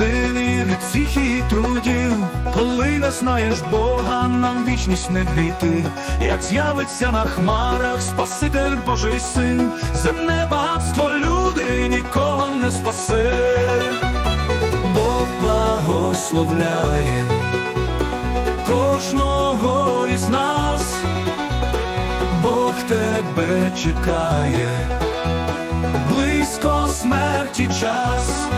єдиний від всіх її трудів, коли не знаєш Бога, нам вічність не війти, як з'явиться на хмарах Спаситель Божий син, земне багатство люди нікого не спаси, Бог благословляє кожного із нас, Бог тебе чекає, близько смерті час.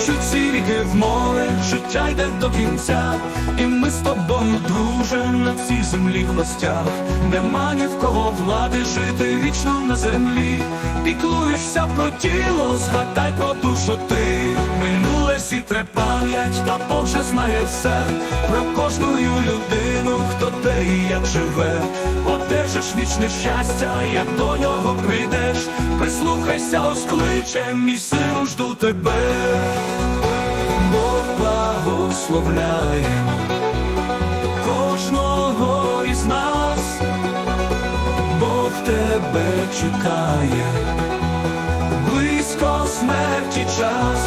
Течуть ці ріки в море, життя йде до кінця, і ми з тобою, друже, на цій землі в гостях. Нема ні в кого влади жити вічно на землі. Піклуєшся про тіло, згадай про душу ти. Минуле сітре пам'ять, та Бог же знає все про кожну людину, хто де і як живе. Одержиш вічне щастя, як до нього прийдеш, прислухайся, оскличе, мій сину жду тебе. Бог благословляє кожного із нас, Бог тебе чекає, близько смерті час,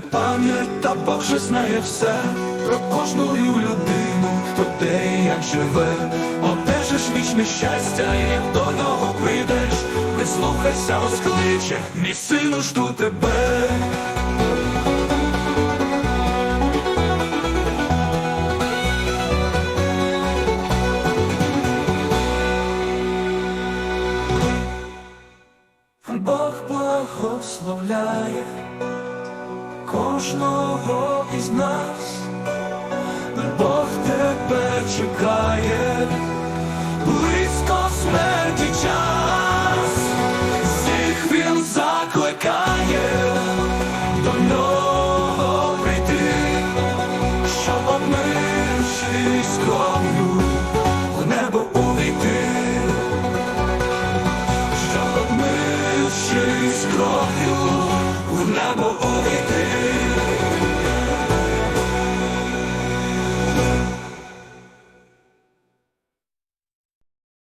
Пам'ять, та Бог же знає все про кожну людину, хто де і як живе, одержиш вічне щастя, і як до нього прийдеш, прислухайся, розкличе, мій сину жду тебе. Бог благословляє кожного із нас, Бог тебе чекає, близько смерті час, всіх він закликає до нього прийти, щоб обмившись кров'ю в небо увійти. Щоб обмившись кров'ю в небо увійти.